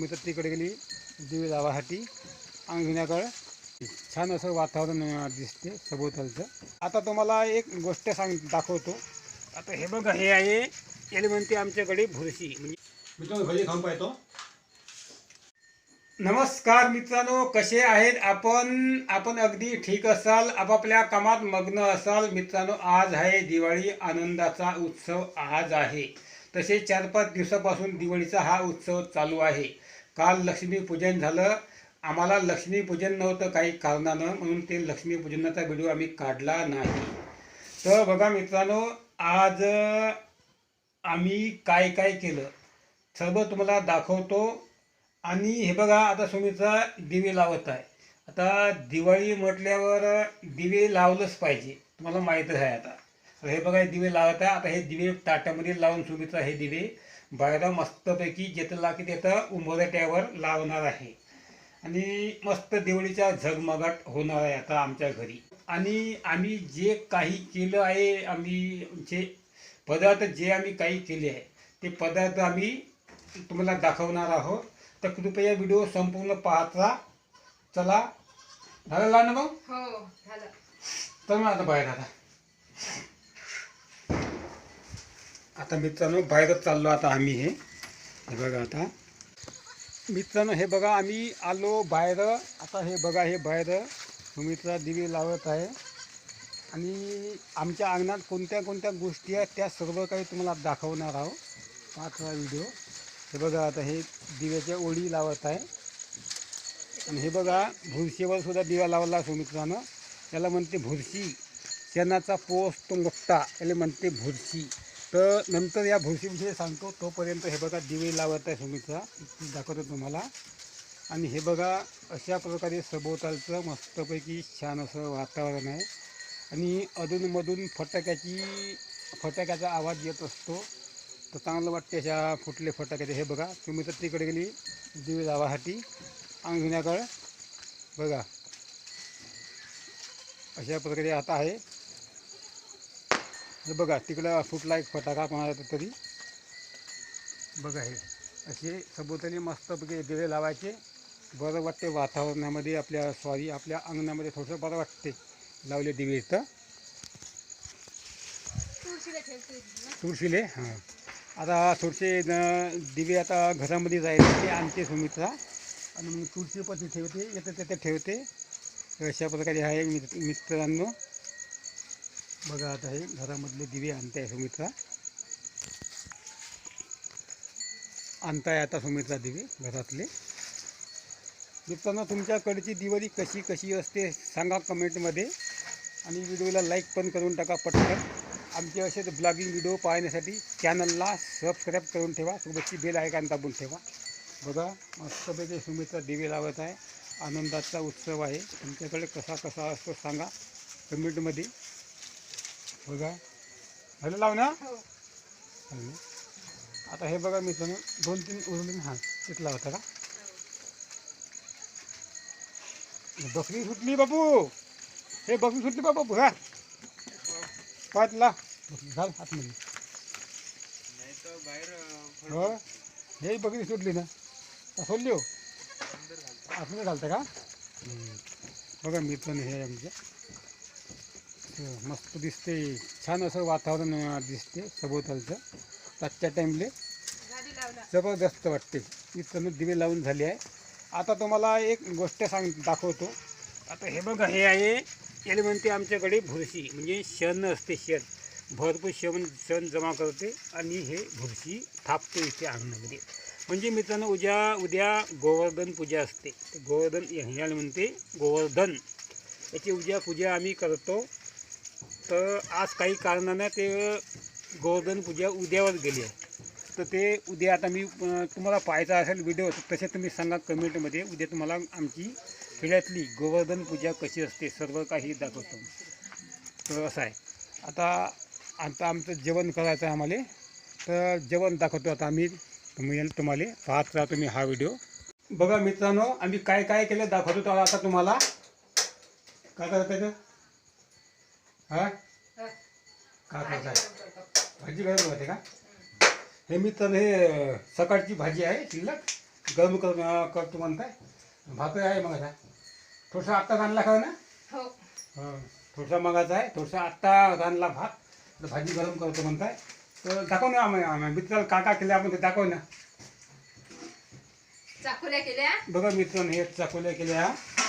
मी तर तिकडे गेली दिवे लावासाठी. अंगण्याकडं छान असं वातावरण दिसते सभोवतालचं. आता तुम्हाला एक गोष्ट सांग दाखवतो. आता हे बघा हे आहे याला म्हणते आमच्याकडे भुरशी. म्हणजे मित्रांनो भजी खाऊन पाहतो. नमस्कार मित्रांनो कसे आहेत आपण? आपण अगदी ठीक असाल. आपापल्या कामात मग्न असाल. मित्रांनो आज आहे दिवाळी. आनंदाचा उत्सव आज आहे. तसे चार पाच दिवसापासून दिवाळीचा हा उत्सव चालू आहे. काल लक्ष्मीपूजन झालं. आम्हाला लक्ष्मीपूजन नव्हतं काही कारणानं म्हणून ते लक्ष्मीपूजनाचा व्हिडिओ आम्ही काढला नाही. तर बघा मित्रांनो आज आम्ही काय काय केलं? सर्व तुम्हाला दाखवतो. आणि हे बघा आता सुमीचा दिवे लावत आहे. आता दिवाळी म्हटल्यावर दिवे लावलंच पाहिजे. तुम्हाला माहीतच आहे आता. हे बघा हे दिवे लावत. आहे आता हे दिवे ताटामध्ये लावून सुमित्रा हे दिवे बाहेर मस्तपैकी जेतला की तिथं उंबरट्यावर लावणार आहे. आणि मस्त दिवाळीचा झगमगाट होणार आहे आता आमच्या घरी. आणि आम्ही जे काही केलं आहे आम्ही जे पदार्थ जे आम्ही काही केले आहे ते पदार्थ आम्ही तुम्हाला दाखवणार आहोत. तर कृपया व्हिडिओ संपूर्ण पाहता. चला. झालं ना मग हो झालं. तर मग आता बाहेर आता. आता मित्रांनो बाहेरच चाललो आता आम्ही हे. हे बघा आता. मित्रांनो हे बघा आम्ही आलो बाहेर. आता हे बघा हे बाहेर. सुमित्रा दिवे लावत आहे. आणि आमच्या अंगणात कोणत्या कोणत्या गोष्टी आहेत त्या सर्व काही तुम्हाला दाखवणार आहोत. पाच व्हिडिओ. हे बघा आता हे दिव्याच्या ओळी लावत आहे. आणि हे बघा भुरशीवर सुद्धा दिवा लावला सुमित्रानं याला म्हणते भुरशी. शेणाचा पोस तो मोठा. याला म्हणते भुरशी. तर नंतर या भुशीविषयी सांगतो तोपर्यंत हे बघा दिवे लावत आहे सुमीचा दाखवतो तुम्हाला. आणि हे बघा अशा प्रकारे सभोवतालचं मस्तपैकी छान असं वातावरण आहे. आणि अधूनमधून फटाक्याची फटाक्याचा आवाज येत असतो. तर चांगलं वाटते अशा फुटले फटाक्याचे. हे बघा तुम्ही तर तिकडे गेली दिवे लावासाठी अंगण्याकडं बघा. अशा प्रकारे आता आहे. हे बघा तिकडं फुटला एक फटाका कोणाला तरी. बघा हे असे सभोवताली मस्तपैकी दिवे लावायचे. बरं वाटते वातावरणामध्ये आपल्या सॉरी आपल्या अंगणामध्ये थोडंसं बरं वाटते लावले दिवे इथं. तुळशीला हां. आता थोडेसे दिवे आता घरामध्ये जायचे ते आणते सुमित्रा. आणि मग तुळशीपाशी ठेवते येतं तिथे ठेवते. तर अशा प्रकारे आहे मित्र मित्रांनो. बघा आता हे घरामधले दिवे आणताय सुमित्रा. आणताय आता सुमित्रा दिवे घरातले. मित्रांनो तुमच्याकडची दिवाळी कशी कशी असते सांगा कमेंटमध्ये. आणि व्हिडिओला लाईक पण करून टाका पटकन. आमचे असेच ब्लॉगिंग व्हिडिओ पाहण्यासाठी चॅनलला सबस्क्राईब करून ठेवा. सोबतची बेल ऐकान दाबून ठेवा. बघा मस्तपैकी सुमित्रा दिवे लावत आहे. आनंदाचा उत्सव आहे. तुमच्याकडे कसा कसा असतो सांगा कमेंटमध्ये. बघा. झालं लाव ना हो. झालं. आता हे बघा मित्रांनो दोन तीन उरले हां तिथला होता का? बकरी सुटली बापू. हे बकरी सुटली बापू हा? पाच ला घाल आतमध्ये हो? हे बकरी सुटली ना. का सोडली हो. आतमध्ये घालता का. बघा मित्रांनो हे आमच्या हो, मस्त दिसते छान असं वातावरण दिसते सभोवतालचं. आजच्या टाईमले जबरदस्त वाटते. मित्रांनो दिवे लावून झाले आहे. आता तुम्हाला एक गोष्ट सांग दाखवतो. आता हे बघा हे आहे याला म्हणते आमच्याकडे भुरशी म्हणजे शण असते शण. भरपूर शेण शण जमा करते आणि हे भुरशी थापते इथे अंगणामध्ये. म्हणजे मित्रांनो उद्या उद्या गोवर्धन पूजा असते. गोवर्धन ह्याला म्हणते गोवर्धन. याची उद्या पूजा आम्ही करतो. तर आज काही कारणानं ते गोवर्धन पूजा उद्यावर गेली आहे. तर ते उद्या आता मी तुम्हाला पाहायचा असेल व्हिडिओ तर तसे तुम्ही सांगा कमेंटमध्ये. उद्या तुम्हाला आमची खेड्यातली गोवर्धन पूजा कशी असते सर्व काही दाखवतो. तर असं आहे. आता आता आमचं जेवण करायचं आहे आम्हाला. तर जेवण दाखवतो आता आम्ही. तुम्ही तुम्हाला. पाहत राहा तुम्ही हा व्हिडिओ बघा मित्रांनो आम्ही काय काय केलं दाखवतो तर आता तुम्हाला. काय करायचं हां. काय भाजी करायचं आहे. भाजी करायला होते का? हे मित्र हे सकाळची भाजी आहे शिल्लक. गरम कर करतो म्हणताय भात आहे मग आता. थोडंसं आत्ता रानला खाऊ ना? हो. हो थोडसा मगाचा आहे. थोडसा आत्ता रानला भात तर भाजी गरम करतो म्हणताय तर दाखव ना आम्ही मित्राला का का केलं आपण ते दाखव ना चाकोल्या केल्या? बघा मित्रांनो हे चाकोल्या केल्या.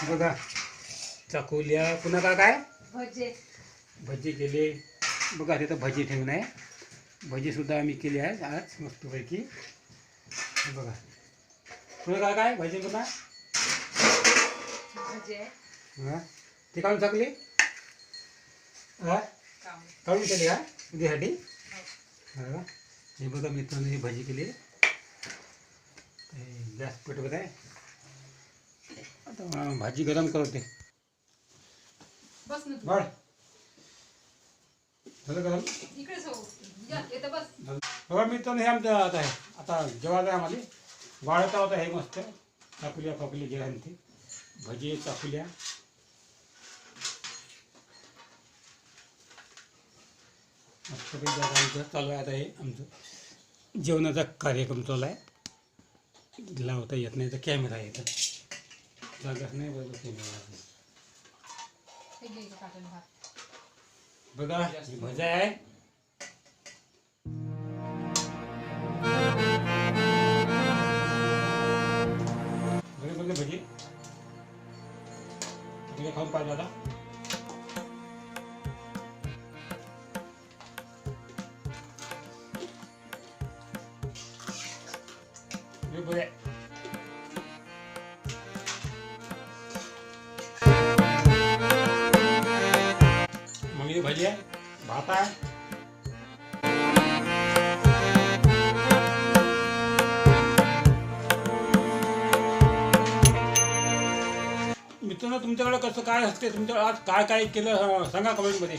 बघा. चाकोल्या. पुन्हा का काय? भजे. भजी केले. बघा तिथं भजी ठेवून आहे. भजीसुद्धा आम्ही केली आहे आज मस्तपैकी. बघा. पुन्हा काय काय? भजी पुन्हा? हां? ती काढून टाकली? हां? काढून केली का? उद्यासाठी हा. हे. बघा मित्रांनो ही भाजी केली. गॅस पेटवत आहे. आता भाजी गरम करते. बस. बळ. झालं इकडेच हो या, येतं बस. झालं. बघा मित्रांनो हे आमचं आता आहे. आता जेवायचं आहे आम्हाला. वाढता होता हे मस्त. चाकुल्या फाकुल्या जे आहे ते. भजी चाकुल्या. मस्तपैकी आता आमचं चालू आहे आता हे आमचं. जेवणाचा कार्यक्रम चालू आहे. लावता येत नाही तर कॅमेरा इथं जागाच नाही बरोबर कॅमेरा हे घे इकडं काटून भात बघा ही भजा आहे बरे बघले भजी तिकडे खाऊन पाहिजे आता मग भजी आहे भात. आहे मित्रांनो तुमच्याकडे कसं काय असते? तुमच्याकडे आज काय काय केलं सांगा कमेंटमध्ये.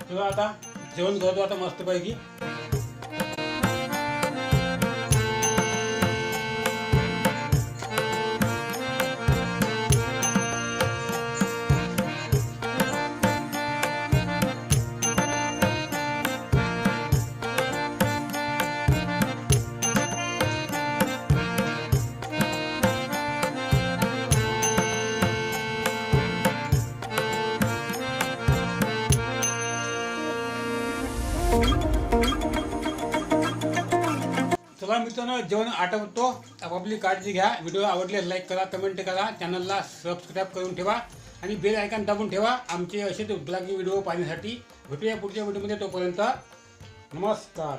चला आता जेवण करतो आता मस्तपैकी. चला मित्रांनो जेवण आठवतो आपापली काळजी घ्या. व्हिडिओ आवडले लाईक करा कमेंट करा. चॅनलला सबस्क्राईब करून ठेवा. आणि बेल आयकॉन दाबून ठेवा. आमचे असेच ब्लॉगिंग व्हिडिओ पाहण्यासाठी भेटूया पुढच्या व्हिडिओमध्ये तोपर्यंत. नमस्कार.